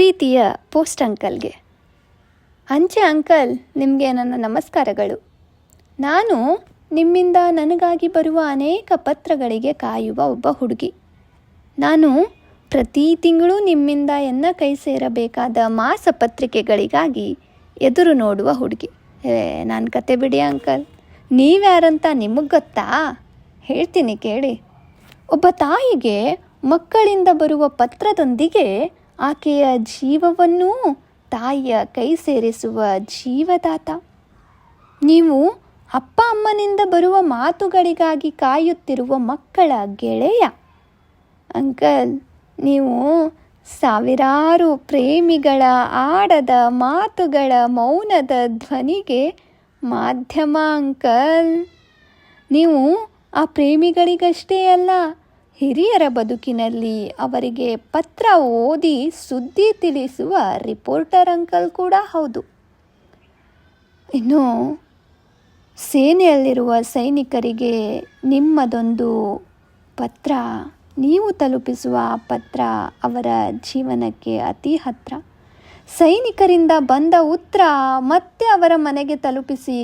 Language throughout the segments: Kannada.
ಪ್ರೀತಿಯ ಪೋಸ್ಟ್ ಅಂಕಲ್ಗೆ. ಅಂಚೆ ಅಂಕಲ್, ನಿಮಗೆ ನನ್ನ ನಮಸ್ಕಾರಗಳು. ನಾನು ನಿಮ್ಮಿಂದ ನನಗಾಗಿ ಬರುವ ಅನೇಕ ಪತ್ರಗಳಿಗೆ ಕಾಯುವ ಒಬ್ಬ ಹುಡುಗಿ. ನಾನು ಪ್ರತಿ ತಿಂಗಳು ನಿಮ್ಮಿಂದ ಎನ್ನ ಕೈ ಸೇರಬೇಕಾದ ಮಾಸ ಪತ್ರಿಕೆಗಳಿಗಾಗಿ ಎದುರು ನೋಡುವ ಹುಡುಗಿ. ಏ ನನ್ನ ಕತೆ ಬಿಡಿ ಅಂಕಲ್. ನೀವ್ಯಾರಂತ ನಿಮಗೆ ಗೊತ್ತಾ? ಹೇಳ್ತೀನಿ ಕೇಳಿ. ಒಬ್ಬ ತಾಯಿಗೆ ಮಕ್ಕಳಿಂದ ಬರುವ ಪತ್ರದೊಂದಿಗೆ ಆಕೆಯ ಜೀವವನ್ನೂ ತಾಯಿಯ ಕೈ ಸೇರಿಸುವ ಜೀವದಾತ. ನೀವು ಅಪ್ಪ ಅಮ್ಮನಿಂದ ಬರುವ ಮಾತುಗಳಿಗಾಗಿ ಕಾಯುತ್ತಿರುವ ಮಕ್ಕಳ ಗೆಳೆಯ. ಅಂಕಲ್, ನೀವು ಸಾವಿರಾರು ಪ್ರೇಮಿಗಳ ಆಡದ ಮಾತುಗಳ ಮೌನದ ಧ್ವನಿಗೆ ಮಾಧ್ಯಮ ಅಂಕಲ್. ನೀವು ಆ ಪ್ರೇಮಿಗಳಿಗಷ್ಟೇ ಅಲ್ಲ ಹಿರಿಯರ ಬದುಕಿನಲ್ಲಿ ಅವರಿಗೆ ಪತ್ರ ಓದಿ ಸುದ್ದಿ ತಿಳಿಸುವ ರಿಪೋರ್ಟರ್ ಅಂಕಲ್ ಕೂಡ ಹೌದು. ಇನ್ನು ಸೇನೆಯಲ್ಲಿರುವ ಸೈನಿಕರಿಗೆ ನಿಮ್ಮದೊಂದು ಪತ್ರ, ನೀವು ತಲುಪಿಸುವ ಪತ್ರ ಅವರ ಜೀವನಕ್ಕೆ ಅತಿ ಹತ್ರ. ಸೈನಿಕರಿಂದ ಬಂದ ಉತ್ತರ ಮತ್ತೆ ಅವರ ಮನೆಗೆ ತಲುಪಿಸಿ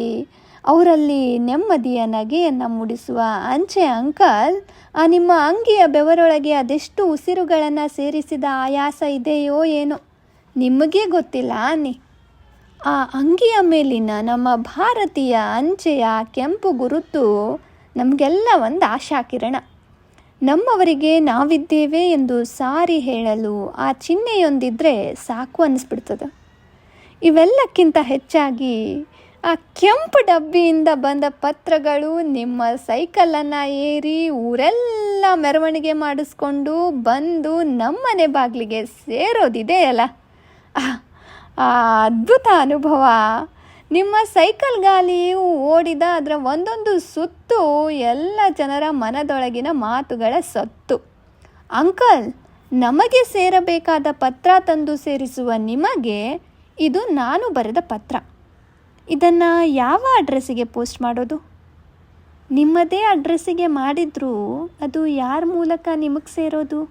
ಅವರಲ್ಲಿ ನೆಮ್ಮದಿಯ ನಗೆಯನ್ನು ಮೂಡಿಸುವ ಅಂಚೆ ಅಂಕಲ್, ಆ ನಿಮ್ಮ ಅಂಗಿಯ ಬೆವರೊಳಗೆ ಅದೆಷ್ಟು ಉಸಿರುಗಳನ್ನು ಸೇರಿಸಿದ ಆಯಾಸ ಇದೆಯೋ ಏನೋ. ನಿಮಗೇ ಗೊತ್ತಿಲ್ಲ ಅನ್ನಿ. ಆ ಅಂಗಿಯ ಮೇಲಿನ ನಮ್ಮ ಭಾರತೀಯ ಅಂಚೆಯ ಕೆಂಪು ಗುರುತು ನಮಗೆಲ್ಲ ಒಂದು ಆಶಾಕಿರಣ. ನಮ್ಮವರಿಗೆ ನಾವಿದ್ದೇವೆ ಎಂದು ಸಾರಿ ಹೇಳಲು ಆ ಚಿಹ್ನೆಯೊಂದಿದ್ರೆ ಸಾಕು ಅನ್ನಿಸ್ಬಿಡ್ತದೆ ಇವೆಲ್ಲಕ್ಕಿಂತ ಹೆಚ್ಚಾಗಿ ಆ ಕೆಂಪು ಡಬ್ಬಿಯಿಂದ ಬಂದ ಪತ್ರಗಳು ನಿಮ್ಮ ಸೈಕಲನ್ನು ಏರಿ ಊರೆಲ್ಲ ಮೆರವಣಿಗೆ ಮಾಡಿಸ್ಕೊಂಡು ಬಂದು ನಮ್ಮನೆ ಬಾಗಿಲಿಗೆ ಸೇರೋದಿದೆಯಲ್ಲ ಆ ಅದ್ಭುತ ಅನುಭವ. ನಿಮ್ಮ ಸೈಕಲ್ ಗಾಲಿಯು ಓಡಿದ ಅದರ ಒಂದೊಂದು ಸುತ್ತು ಎಲ್ಲ ಜನರ ಮನದೊಳಗಿನ ಮಾತುಗಳ ಸತ್ತು. ಅಂಕಲ್, ನಮಗೆ ಸೇರಬೇಕಾದ ಪತ್ರ ತಂದು ಸೇರಿಸುವ ನಿಮಗೆ ಇದು ನಾನು ಬರೆದ ಪತ್ರ. ಇದನ್ನು ಯಾವ ಅಡ್ರೆಸ್ಸಿಗೆ ಪೋಸ್ಟ್ ಮಾಡೋದು? ನಿಮ್ಮದೇ ಅಡ್ರೆಸ್ಸಿಗೆ ಮಾಡಿದರೂ ಅದು ಯಾರ ಮೂಲಕ ನಿಮಗೆ ಸೇರೋದು?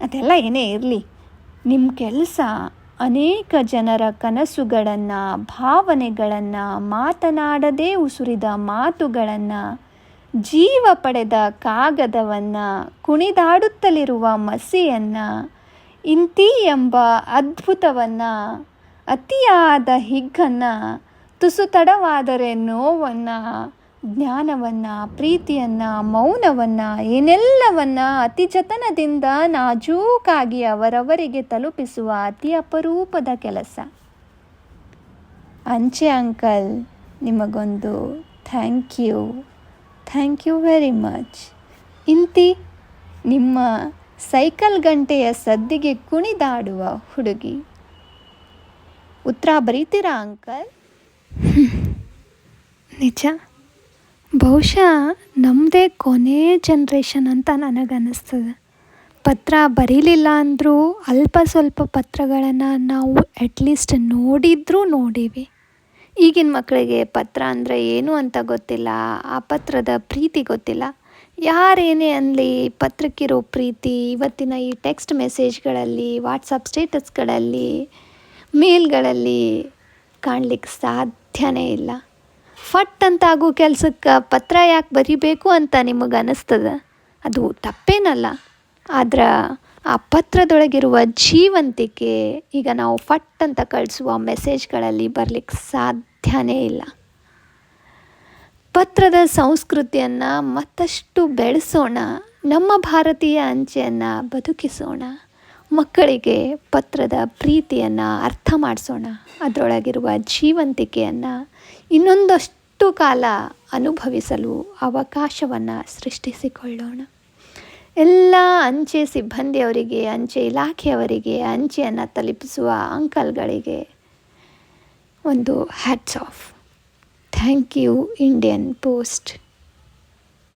ಅದೆಲ್ಲ ಏನೇ ಇರಲಿ ನಿಮ್ಮ ಕೆಲಸ ಅನೇಕ ಜನರ ಕನಸುಗಳನ್ನು, ಭಾವನೆಗಳನ್ನು, ಮಾತನಾಡದೇ ಉಸುರಿದ ಮಾತುಗಳನ್ನು, ಜೀವ ಪಡೆದ ಕಾಗದವನ್ನು, ಕುಣಿದಾಡುತ್ತಲಿರುವ ಮಸಿಯನ್ನು, ಇಂತಿ ಎಂಬ ಅದ್ಭುತವನ್ನು ಅತಿಯಾದ ಹಿಗ್ಗನ್ನು ತುಸು ತಡವಾದರೆ ನೋವನ್ನು, ಜ್ಞಾನವನ್ನು, ಪ್ರೀತಿಯನ್ನು, ಮೌನವನ್ನು, ಏನೆಲ್ಲವನ್ನು ಅತಿ ಜತನದಿಂದ ನಾಜೂಕಾಗಿ ಅವರವರಿಗೆ ತಲುಪಿಸುವ ಅತಿ ಅಪರೂಪದ ಕೆಲಸ. ಅಂಚೆ ಅಂಕಲ್, ನಿಮಗೊಂದು thank you. Thank you very much. ಇಂತಿ, ನಿಮ್ಮ ಸೈಕಲ್ ಗಂಟೆಯ ಸದ್ದಿಗೆ ಕುಣಿದಾಡುವ ಹುಡುಗಿ. ಉತ್ತರ ಬರೀತೀರಾ, ಅಂಕಲ್? ನಿಜ. ಬಹುಶಃ ನಮ್ಮದೇ ಕೊನೆ ಜನ್ರೇಷನ್ ಅಂತ ನನಗನ್ನಿಸ್ತದೆ. ಪತ್ರ ಬರೀಲಿಲ್ಲ ಅಂದರೂ ಅಲ್ಪ ಸ್ವಲ್ಪ ಪತ್ರಗಳನ್ನು ನಾವು ಅಟ್ಲೀಸ್ಟ್ ನೋಡಿದ್ರೂ ನೋಡೀವಿ. ಈಗಿನ ಮಕ್ಕಳಿಗೆ ಪತ್ರ ಅಂದರೆ ಏನು ಅಂತ ಗೊತ್ತಿಲ್ಲ, ಆ ಪತ್ರದ ಪ್ರೀತಿ ಗೊತ್ತಿಲ್ಲ. ಯಾರೇನೇ ಅನ್ನಲಿ ಪತ್ರಕ್ಕಿರೋ ಪ್ರೀತಿ, ಇವತ್ತಿನ ಈ ಟೆಕ್ಸ್ಟ್ ಮೆಸೇಜ್ಗಳಲ್ಲಿ ವಾಟ್ಸಪ್ ಸ್ಟೇಟಸ್ಗಳಲ್ಲಿ ಮೇಲ್ಗಳಲ್ಲಿ ಕಾಣಲಿಕ್ಕೆ ಸಾಧ್ಯನೇ ಇಲ್ಲ. ಫಟ್ ಅಂತಾಗೋ ಕೆಲಸಕ್ಕೆ ಪತ್ರ ಯಾಕೆ ಬರಿಬೇಕು ಅಂತ ನಿಮಗೆ ಅನ್ನಿಸ್ತದ ಅದು ತಪ್ಪೇನಲ್ಲ. ಆದ್ರೆ ಆ ಪತ್ರದೊಳಗಿರುವ ಜೀವಂತಿಕೆ ಈಗ ನಾವು ಫಟ್ ಅಂತ ಕಳಿಸುವ ಮೆಸೇಜ್ಗಳಲ್ಲಿ ಬರಲಿಕ್ಕೆ ಸಾಧ್ಯನೇ ಇಲ್ಲ. ಪತ್ರದ ಸಂಸ್ಕೃತಿಯನ್ನು ಮತ್ತಷ್ಟು ಬೆಳೆಸೋಣ, ನಮ್ಮ ಭಾರತೀಯ ಅಂಚೆಯನ್ನು ಬದುಕಿಸೋಣ. ಮಕ್ಕಳಿಗೆ ಪತ್ರದ ಪ್ರೀತಿಯನ್ನು ಅರ್ಥ ಮಾಡಿಸೋಣ. ಅದರೊಳಗಿರುವ ಜೀವಂತಿಕೆಯನ್ನು ಇನ್ನೊಂದಷ್ಟು ಕಾಲ ಅನುಭವಿಸಲು ಅವಕಾಶವನ್ನು ಸೃಷ್ಟಿಸಿಕೊಳ್ಳೋಣ. ಎಲ್ಲ ಅಂಚೆ ಸಿಬ್ಬಂದಿಯವರಿಗೆ, ಅಂಚೆ ಇಲಾಖೆಯವರಿಗೆ, ಅಂಚೆಯನ್ನು ತಲುಪಿಸುವ ಅಂಕಲ್ಗಳಿಗೆ ಒಂದು hats off thank you Indian Post